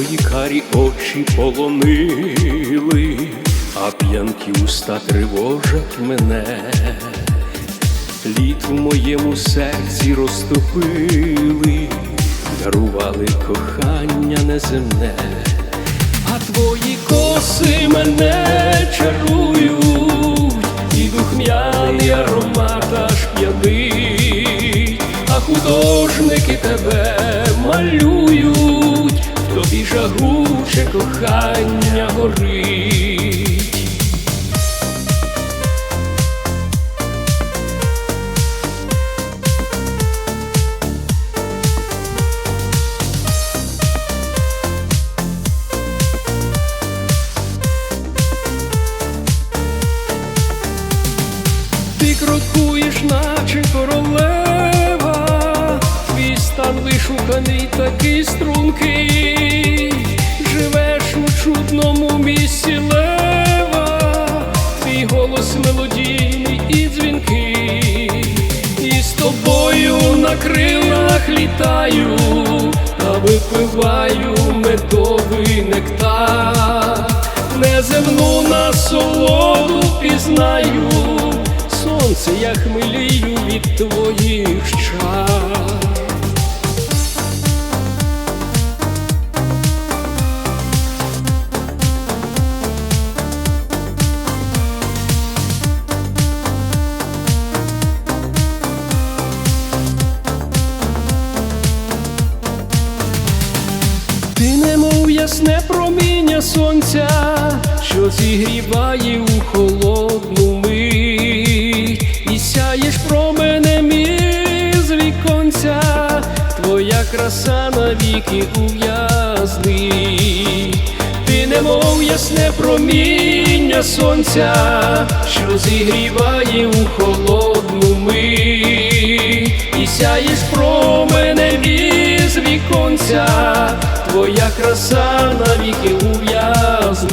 Твої карі очі полонили, а п'янкі уста тривожать мене. Літ в моєму серці розтопили, дарували кохання неземне, а твої коси мене чарують, і духмяний аромат аж п'янить, а художники тебе малюють, жагуче кохання горить. Ти крокуєш, наче королева, вишуканий, такий стрункий, живеш у чудному місці лева, твій голос мелодійний і дзвінкий, і з тобою на крилах літаю, та випиваю медовий нектар, неземну насолоду пізнаю. Сонце, я хмелію від твоїх чар. Ти немов ясне проміння сонця, що зігріває у холодну мить, і сяєш променем із віконця, твоя краса навіки ув'язнить. Ти немов ясне проміння сонця, що зігріває у холодну мить, і сяєш променем із віконця, твоя краса навіки ув'язни.